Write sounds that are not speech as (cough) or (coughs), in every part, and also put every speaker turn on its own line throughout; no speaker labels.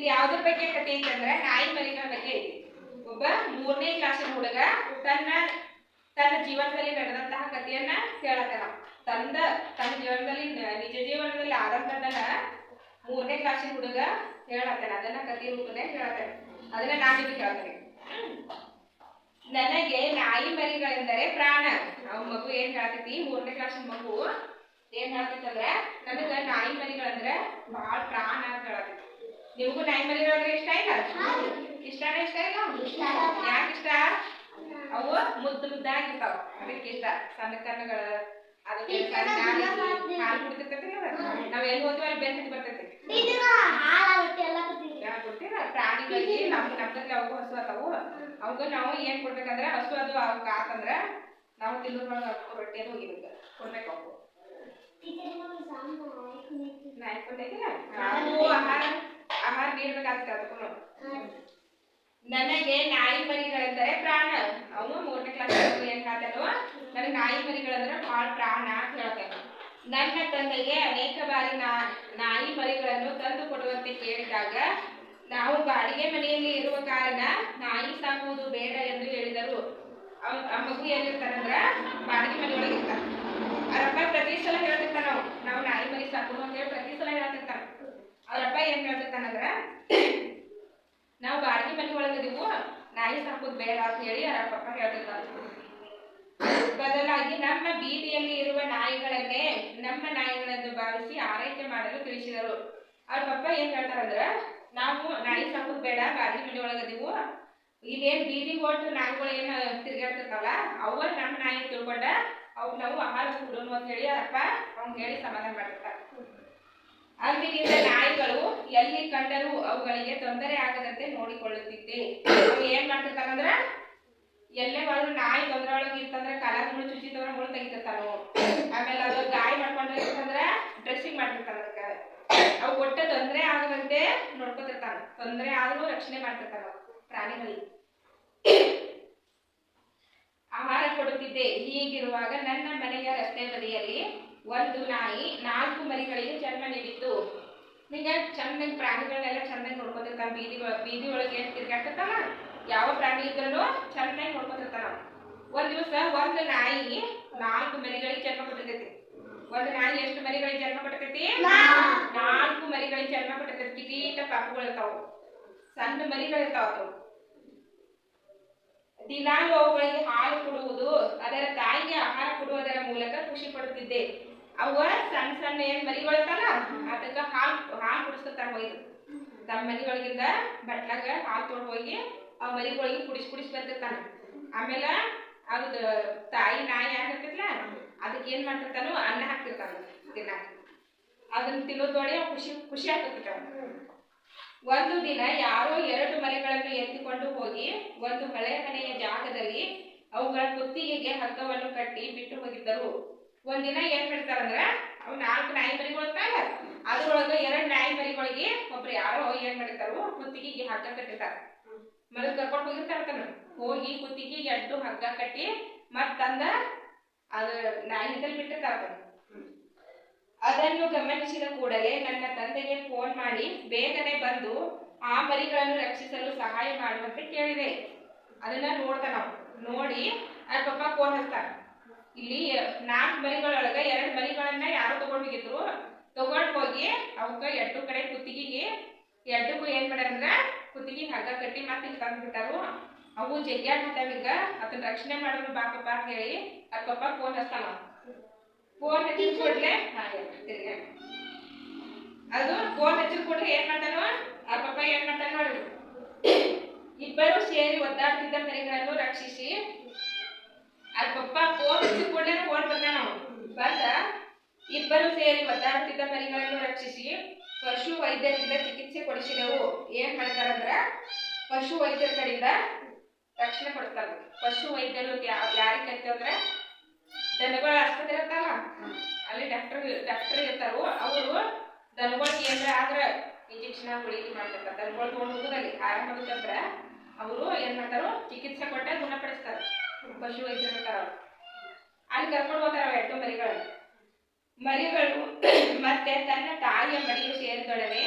ಇದು ಯಾವ್ದ್ರ ಬಗ್ಗೆ ಕತೆ ಐತಂದ್ರೆ ನಾಯಿ ಮರಿಗಳ ಬಗ್ಗೆ ಒಬ್ಬ ಮೂರನೇ ಕ್ಲಾಸಿನ ಹುಡುಗ ತನ್ನ ತನ್ನ ಜೀವನದಲ್ಲಿ ನಡೆದಂತಹ ಕಥೆಯನ್ನ ಹೇಳತ್ತಾನ ತಂದ, ತನ್ನ ಜೀವನದಲ್ಲಿ, ನಿಜ ಜೀವನದಲ್ಲಿ ಆದಂತದನ್ನ ಮೂರನೇ ಕ್ಲಾಸಿನ ಹುಡುಗ ಹೇಳತ್ತಾನ ಅದನ್ನ ಕಥೆ ರೂಪದೇ ಹೇಳತ್ತಾನೆ ಅದನ್ನ ನಾನು ಹೇಳ್ತೇನೆ ನನಗೆ ನಾಯಿ ಮರಿಗಳೆಂದರೆ ಪ್ರಾಣ. ಅವ್ ಮಗು ಏನ್ ಹೇಳ್ತೈತಿ? ಮೂರನೇ ಕ್ಲಾಸಿನ ಮಗು ಏನ್ ಹೇಳ್ತೈತಂದ್ರೆ, ನನಗ ನಾಯಿ ಮರಿಗಳಂದ್ರೆ ಬಹಳ ಪ್ರಾಣ ಅಂತ ಹೇಳ್ತೈತಿ. ನಿಮಗೂ ನಾಯಿ ಮರಿಗಳಂದ್ರೆ ಇಷ್ಟ ಇಲ್ಲ ಇಷ್ಟ ಇಷ್ಟ ಇಲ್ಲ? ಯಾಕೆ ಇಷ್ಟ? ಅವು ಮುದ್ದು ಮುದ್ದಾಗಿರ್ತಾವ. ಅದಕ್ಕೆ ಇಷ್ಟ. ಸಣ್ಣ ಕಣ್ಣುಗಳ ಅದಕ್ಕೆ ಹಾಲು ಕುಡಿತಿರ್ತೈತಿ ನಾವ್ ಎಲ್ಲಿ ಅಲ್ಲಿ ಬರ್ತೈತಿ ಪ್ರಾಣಿಗಳಿಗೆ ನಮ್ ನಮ್ದಲ್ಲಿ ಅವು ಹಸು ಅದಾವು. ಅವಾಗ ನಾವು ಏನ್ ಕೊಡ್ಬೇಕಂದ್ರೆ ಹಸು ಅದು ಅವಕ್ಕ ಆತಂದ್ರ ನಾವು ತಿನ್ನೋದ್ರೊಳಗ ಕೊಡ್ಬೇಕು ಅವು ನಾಯಿ ಆಹಾರ ಆಹಾರ ನೀಡ್ಬೇಕಾಗ್ತದೆ ಅದಕ್ಕೂ ನನಗೆ ನಾಯಿ ಮರಿಗಳೆಂದರೆ ಪ್ರಾಣ. ಅವನು ಮೂರನೇ ಕ್ಲಾಸ್ ಏನ್ ಹೇಳ್ತಾನೋ ನನಗೆ ನಾಯಿ ಮರಿಗಳಂದ್ರೆ ಬಹಳ ಪ್ರಾಣ ಅಂತ ಹೇಳ್ತಾನು. ನನ್ನ ತಂದೆಗೆ ಅನೇಕ ಬಾರಿ ನಾ ನಾಯಿ ಮರಿಗಳನ್ನು ತಂದು ಕೊಡುವಂತೆ ಕೇಳಿದಾಗ ನಾವು ಬಾಡಿಗೆ ಮನೆಯಲ್ಲಿ ಇರುವ ಕಾರಣ ನಾಯಿ ಸಾಕುವುದು ಬೇಡ ಎಂದು ಹೇಳಿದರು. ಅವ್- ಆ ಮಗು ಎಲ್ಲಿರ್ತಾರಂದ್ರ ಬಾಡಿಗೆ ಮನೆಯೊಳಗಿರ್ತಾರ ಅವರಪ್ಪ ಪ್ರತಿ ಸಲ ಹೇಳ್ತಿರ್ತಾನ ನಾವು ನಾವು ನಾಯಿ ಮರಿ ಸಾಕು ಅಂತೇಳಿ ಪ್ರತಿ ಸಲ ಹೇಳ್ತಿರ್ತಾನ ಅವರಪ್ಪ ಏನ್ ಹೇಳ್ತಿರ್ತಾನಂದ್ರ, ನಾವು ಬಾಡಿಗೆ ಮನೆ ಒಳಗದೀವು ನಾಯಿ ಸಾಕೋದು ಬೇಡ ಅಂತ ಹೇಳಿ ಅವರ ಅಪ್ಪ ಹೇಳ್ತಿರ್ತಾರೆ. ಬದಲಾಗಿ ನಮ್ಮ ಬೀದಿಯಲ್ಲಿ ಇರುವ ನಾಯಿಗಳನ್ನೇ ನಮ್ಮ ನಾಯಿಗಳೆಂದು ಭಾವಿಸಿ ಆರೈಕೆ ಮಾಡಲು ತಿಳಿಸಿದರು. ಅವ್ರ ಪಪ್ಪ ಏನ್ ಹೇಳ್ತಾರಂದ್ರ, ನಾವು ನಾಯಿ ಸಾಕೋದು ಬೇಡ, ಬಾಡಿಗೆ ಮನೆ ಒಳಗದೀವು ಇಲ್ಲೇನ್ ಬೀದಿ ಹೊಟ್ಟು ನಾಯಿಗಳು ಏನ್ ತಿರ್ಗಾಡ್ತಿರ್ತಾವಲ್ಲ ಅವ್ರ ನಮ್ಮ ನಾಯಿ ತಿಳ್ಕೊಂಡ ಅವ್ ನಾವು ಆಹಾರ ಕೊಡೋನು ಅಂತ ಹೇಳಿ ಅವ್ರಪ್ಪ ಅವ್ನ್ ಹೇಳಿ ಸಮಾಧಾನ ಮಾಡಿರ್ತಾರ ನಾಯಿಗಳು ಎಲ್ಲಿ ಕಂಡರೂ ಅವುಗಳಿಗೆ ತೊಂದರೆ ಆಗದಂತೆ ನೋಡಿಕೊಳ್ಳುತ್ತಿದ್ದೆ. ಅವು ಏನ್ ಮಾಡ್ತಿರ್ತಾರಂದ್ರ, ಎಲ್ಲೇ ಹೋದ್ರು ನಾಯಿ ತೊಂದರೆ ಒಳಗೆ ಇತ್ತಂದ್ರೆ ಕಾಲ ಮುಳು ಚುಚ್ಚಿದವ್ರ ಮುಳು ತೆಗಿತಿರ್ತಾನು. ಆಮೇಲೆ ಅದು ಗಾಯ ಮಾಡ್ಕೊಂಡ್ರೆ ಇರ್ತಂದ್ರ ಡ್ರೆಸ್ಸಿಂಗ್ ಮಾಡ್ತಿರ್ತಾರ ಅದಕ್ಕೆ. ಅವು ಒಟ್ಟ ತೊಂದರೆ ಆಗದಂತೆ ನೋಡ್ಕೊತಿರ್ತಾನ ತೊಂದರೆ ಆದ್ರೂ ರಕ್ಷಣೆ ಮಾಡ್ತಿರ್ತಾನ ಪ್ರಾಣಿಗಳಿಗೆ ಆಹಾರ ಕೊಡುತ್ತಿದ್ದೆ. ಹೀಗಿರುವಾಗ ನನ್ನ ಮನೆಯ ರಸ್ತೆ ಬದಿಯಲ್ಲಿ ಒಂದು ನಾಯಿ ನಾಲ್ಕು ಮರಿಗಳಿಗೆ ಜನ್ಮ ನೀಡಿತ್ತು. ಈಗ ಚಂದ ಪ್ರಾಣಿಗಳನ್ನೆಲ್ಲ ಚಂದಾಗಿ ನೋಡ್ಕೊತಿರ್ತಾನೆ ಬೀದಿ ಒಳ- ಬೀದಿ ಒಳಗೆ ಏನ್ ತಿರ್ಗಾಡ್ತಿರ್ತಾನ? ಯಾವ ಪ್ರಾಣಿ ಇದ್ರೂ ಚಂದಾಗಿ ನೋಡ್ಕೊತಿರ್ತಾನ. ಒಂದ್ ದಿವಸ ಒಂದು ನಾಯಿ ನಾಲ್ಕು ಮರಿಗಳಿಗೆ ಜನ್ಮ ಕೊಟ್ಟಿರ್ತೈತಿ. ಒಂದು ನಾಯಿ ಎಷ್ಟು ಮರಿಗಳಿಗೆ ಜನ್ಮ ಕೊಟ್ಟಿರ್ತೈತಿ? ನಾಲ್ಕು. ಮರಿಗಳಿಗೆ ಜನ್ಮ ಕೊಟ್ಟಿರ್ತೈತಿ. ಕಿಟೀಟ ಪಾಪುಗಳು ಇರ್ತಾವ. ಸಣ್ಣ ಮರಿಗಳಿರ್ತಾವ ಅವು. ದಿನಾಲು ಅವುಗಳಿಗೆ ಹಾಲು ಕೊಡುವುದು ಅದರ ತಾಯಿಗೆ ಆಹಾರ ಕೊಡುವುದರ ಮೂಲಕ ಖುಷಿ ಪಡುತ್ತಿದ್ದೆ. ಅವ ಸಣ್ಣ ಸಣ್ಣ ಏನ್ ಮರಿಗಳಿರ್ತಾರ ಅದಕ್ಕ ಹಾಲು ಹಾಲು ಕುಡಿಸ್ತಾರ ಒಯ್ದು ತಮ್ಮ ಮರಿಗಳಿಗಿಂದ ಬಟ್ಲಾಗ ಹಾಲು ತೊಗೊಂಡು ಹೋಗಿ ಆ ಮರಿಗಳಿಗೆ ಕುಡಿಸ್ ಬರ್ತಿರ್ತಾನ. ಆಮೇಲೆ ಅದು ತಾಯಿ, ನಾಯಿ ಆಗಿರ್ತೈತ್ಲ ಅದಕ್ಕೆ ಏನ್ ಮಾಡ್ತಿರ್ತಾನೋ ಅನ್ನ ಹಾಕ್ತಿರ್ತಾನ ತಿನ್ನಾಕ. ಅದನ್ನ ತಿನ್ನೋದೊಡೆ ಖುಷಿ ಖುಷಿ ಆಗ್ತಿರ್ತಾವ ಒಂದು ದಿನ ಯಾರೋ ಎರಡು ಮರಿಗಳನ್ನು ಎತ್ತಿಕೊಂಡು ಹೋಗಿ ಒಂದು ಹಳೆ ಮನೆಯ ಜಾಗದಲ್ಲಿ ಅವುಗಳ ಕುತ್ತಿಗೆಗೆ ಹಗ್ಗವನ್ನು ಕಟ್ಟಿ ಬಿಟ್ಟು ಹೋಗಿದ್ದರು. ಒಂದಿನ ಏನ್ ಮಾಡ್ತಾರಂದ್ರ, ಅವು ನಾಲ್ಕು ನಾಯಿ ಮರಿಗಳು ಇರ್ತಾವಲ್ಲ ಅದ್ರೊಳಗ ಎರಡ್ ನಾಯಿ ಮರಿಗಳಿಗೆ ಒಬ್ರು ಯಾರೋ ಏನ್ ಮಾಡಿರ್ತಾರೋ ಕುತ್ತಿಗೆಗೆ ಹಗ್ಗ ಕಟ್ಟಿರ್ತಾರ. ಮರದ ಕರ್ಕೊಂಡು ಹೋಗಿರ್ತಾರ ತನ್ನ ಹೋಗಿ ಕುತ್ತಿಗೆಗೆ ಅಡ್ಡು ಹಗ್ಗ ಕಟ್ಟಿ ಮತ್ ತಂದ ಅದು ನಾಯಿ ಹಿಂದಲ್ಲಿ ಬಿಟ್ಟಿರ್ತಾರ ಅದನ್ನ. ಗಮನಿಸಿದ ಕೂಡಲೇ ನನ್ನ ತಂದೆಗೆ ಫೋನ್ ಮಾಡಿ ಬೇಗನೆ ಬಂದು ಆ ಮರಿಗಳನ್ನು ರಕ್ಷಿಸಲು ಸಹಾಯ ಮಾಡುವಂತೆ ಕೇಳಿದೆ. ಅದನ್ನ ನೋಡ್ತಾನ ನೋಡಿ ಅದ್ ಪಪ್ಪ ಫೋನ್ ಹಚ್ತಾನ. ಇಲ್ಲಿ ನಾಲ್ಕು ಮರಿಗಳೊಳಗ ಎರಡು ಮರಿಗಳನ್ನ ಯಾರು ತಗೊಂಡ್ ಹೋಗಿದ್ರು ತಗೊಂಡ್ ಹೋಗಿ ಅವಕ್ಕ ಎರಡು ಕಡೆ ಕುತ್ತಿಗೆಗೆ. ಎರಡಕ್ಕೂ ಏನ್ ಮಾಡ್ಯಾರಂದ್ರ ಕುತ್ತಿಗೆ ಹಗ್ಗ ಕಟ್ಟಿ ಮತ್ತೆ ಇಲ್ಲಿ ತಂದು ಬಿಟ್ಟಾರು ಅವು ಜಗ್ಗ್ಯಾಡ್ ಈಗ. ಅದನ್ನ ರಕ್ಷಣೆ ಮಾಡೋರು ಬಾ ಪಪ್ಪ ಅಂತ ಹೇಳಿ ಅದ್ ಪಪ್ಪ ಫೋನ್ ಹಚ್ತಾನ. ಫೋನ್ ಹಚ್ಚಿದ ಕೂಡ್ಲೆ ಅದು ಫೋನ್ ಹಚ್ಚಿದ ಕೂಡ್ಲೆ ಏನ್ ಮಾಡ್ತಾನೋ? ಆ ಪಪ್ಪ ಏನ್ ಮಾಡ್ತಾನ ನೋಡಿ. ಇಬ್ಬರು ಸೇರಿ ಒದ್ದಾಡ್ತಿದ್ದ ಮರಿಗಳನ್ನು ರಕ್ಷಿಸಿ ಆ ಪಪ್ಪ ಫೋನ್ ಹಚ್ಚಿದ ಕೂಡಲೇ ಬಂದ ಅವ್ನು. ಬಂದ, ಇಬ್ಬರು ಸೇರಿ ಒದ್ದಾಡ್ತಿದ್ದ ಮರಿಗಳನ್ನು ರಕ್ಷಿಸಿ ಪಶು ವೈದ್ಯರಿಂದ ಚಿಕಿತ್ಸೆ ಕೊಡಿಸಿದೆವು. ಏನ್ ಮಾಡ್ತಾರಂದ್ರ, ಪಶು ವೈದ್ಯರ ಕಡೆಯಿಂದ ರಕ್ಷಣೆ ಕೊಡ್ತಾರ ಪಶು ವೈದ್ಯರು ಯಾರಿಗೆ ಅಂತಂದ್ರೆ ದನಗಳ ಆಸ್ಪತ್ರೆ ಇರ್ತಾವ ಅಲ್ಲಿ ಡಾಕ್ಟರ್ ಡಾಕ್ಟರ್ ಇರ್ತಾರೋ. ಅವರು ದನಗಳಿಗೆ ಏನ್ರ ಆದ್ರ ಇಂಜೆಕ್ಷನ್ ಗುಳಿಗೆ ಮಾಡ್ತಿರ್ತಾರ ದನಗಳು ತೊಗೊಂಡು ಹೋಗೋದಲ್ಲಿ ಆರಾಮ ಆಗುತ್ತಂದ್ರ ಅವರು ಏನ್ ಮಾಡ್ತಾರೋ, ಚಿಕಿತ್ಸೆ ಕೊಟ್ಟ ಗುಣಪಡಿಸ್ತಾರ. ಪಶು ವೈದ್ಯರು ಇರ್ತಾರ. ಅಲ್ಲಿ ಕರ್ಕೊಂಡು ಹೋಗ್ತಾರ ಎರಡು ಮರಿಗಳು ಮರಿಗಳು (coughs) ಮತ್ತೆ ತನ್ನ ತಾಯಿಯ ಮಡಿಲು ಸೇರಿದೊಡನೆ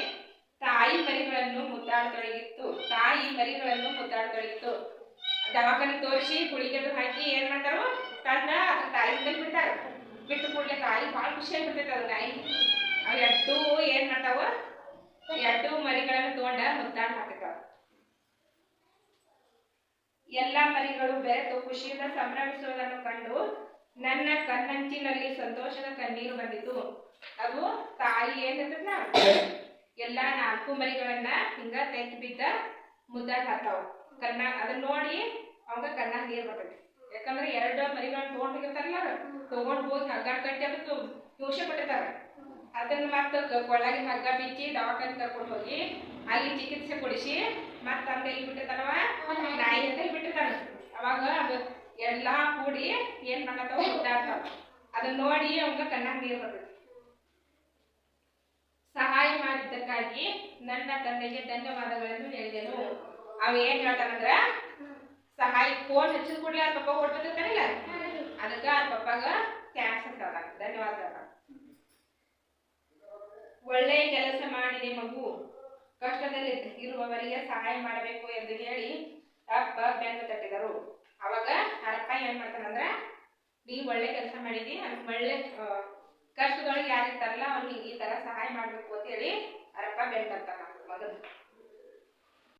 ತಾಯಿ ಮರಿಗಳನ್ನು ಮುದ್ದಾಡತೊಡಗಿತ್ತು ತಾಯಿ ಮರಿಗಳನ್ನು ಮುದ್ದಾಡತೊಡಗಿತ್ತು ದವಾಖಾನೆ ತೋರಿಸಿ ಕುಳಿಗೆದು ಹಾಕಿ ಏನ್ ಮಾಡ್ತಾರೋ ತಂದ ಅದ್ರ ತಾಯಿ ಬಿಡ್ತಾರ. ಬಿಟ್ಟು ಕೂಡಲೇ ತಾಯಿ ಭಾಳ ಖುಷಿ ಬಿಡ್ತೈತೆ ಅದು ನಾಯಿ ಅವು ಏನು ಏನ್ ಮಾಡ್ತಾವ ಎಡ್ಡು ಮರಿಗಳನ್ನು ತಗೊಂಡ ಮುದ್ದಾಡ ಹಾಕ್ತಾವ ಎಲ್ಲ ಮರಿಗಳು ಬೆರೆತು ಖುಷಿಯಿಂದ ಸಂಭ್ರಮಿಸುವುದನ್ನು ಕಂಡು ನನ್ನ ಕಣ್ಣಂಚಿನಲ್ಲಿ ಸಂತೋಷದ ಕಣ್ಣೀರು ಬಂದಿತು. ಅದು ತಾಯಿ ಏನಿರ್ತದ ಎಲ್ಲಾ ನಾಲ್ಕು ಮರಿಗಳನ್ನ ಹಿಂಗ ತೆಗ್ದು ಬಿದ್ದ ಮುದ್ದಾಡ್ ಹಾಕ್ತಾವ ಕಣ್ಣ, ಅದನ್ನ ನೋಡಿ ಅವಾಗ ಕಣ್ಣ ನೀರ್ ಬರ್ತೈತಿ. ಯಾಕಂದ್ರೆ ಎರಡು ಮರಿಗಳನ್ನ ತಗೊಂಡ್ ಹೋಗಿರ್ತಾರಲ್ಲ ತಗೊಂಡ್ ಹೋಗಿ ಹಗ್ಗ ಕಟ್ಟಿ ಅದಕ್ಕೆ ಹಿಂಸೆ ಪಟ್ಟಿರ್ತಾರ. ಅದನ್ನ ಮತ್ತೆ ಕೊಳ್ಳಾಗಿನ ಹಗ್ಗ ಬಿಚ್ಚಿ ದವಾಖಾನೆ ಕರ್ಕೊಂಡು ಹೋಗಿ ಅಲ್ಲಿ ಚಿಕಿತ್ಸೆ ಕೊಡಿಸಿ ಮತ್ತೆ ತಂದೆ ಇಲ್ಲಿ ಬಿಟ್ಟಿರ್ತಾನವ? ನಾಯಿ ಅಂತ ಬಿಟ್ಟಿರ್ತಾನ. ಅವಾಗ ಅದು ಎಲ್ಲಾ ಕೂಡಿ ಏನ್ ಮಾಡತ್ತಾವ ಮುದ್ದಾಡ್ತಾವ ಅದನ್ನ ನೋಡಿ ಅವಂಗ ಕಣ್ಣಾಗ ನೀರ್ ಬರ್ತದೆ ಸಹಾಯ ಮಾಡಿದ್ದಕ್ಕಾಗಿ ನನ್ನ ತಂದೆಗೆ ಧನ್ಯವಾದಗಳನ್ನು ಹೇಳಿದೆನು. ಅವ ಏನ್ ಹೇಳ್ತಾನಂದ್ರ ಸಹಾಯ ಫೋನ್ ಹಚ್ಚಿದ ಕೂಡಲೇ ಅವ್ರ ಪಪ್ಪ ಓಡ್ಬಿಟ್ಟಿರ್ತಾನಿಲ್ಲ ಅದಕ್ಕ ಅವ್ರ ಪಪ್ಪಾಗ ಥ್ಯಾಂಕ್ಸ್ ಅಂತ. ಧನ್ಯವಾದ. ಒಳ್ಳೆಯ ಕೆಲಸ ಮಾಡಿದೆ ಮಗು. ಕಷ್ಟದಲ್ಲಿ ಇರುವವರಿಗೆ ಸಹಾಯ ಮಾಡಬೇಕು ಎಂದು ಹೇಳಿ ಅಪ್ಪ ಬೆನ್ನು ತಟ್ಟಿದರು. ಅವಾಗ ಹರಪ್ಪ ಏನ್ ಮಾಡ್ತಾನಂದ್ರ ನೀ ಒಳ್ಳೆ ಕೆಲಸ ಮಾಡಿದಿ ಅದ್ ಒಳ್ಳೆ ಆ, ಕಷ್ಟದೊಳಗೆ ಯಾರು ಇರ್ತಾರಲ್ಲ ಅವ್ನಿಗೆ ಈ ತರ ಸಹಾಯ ಮಾಡ್ಬೇಕು ಅಂತ ಹೇಳಿ ಹರಪ್ಪ ಬೆನ್ನು ತಟ್ತಾನ ಮಗನ್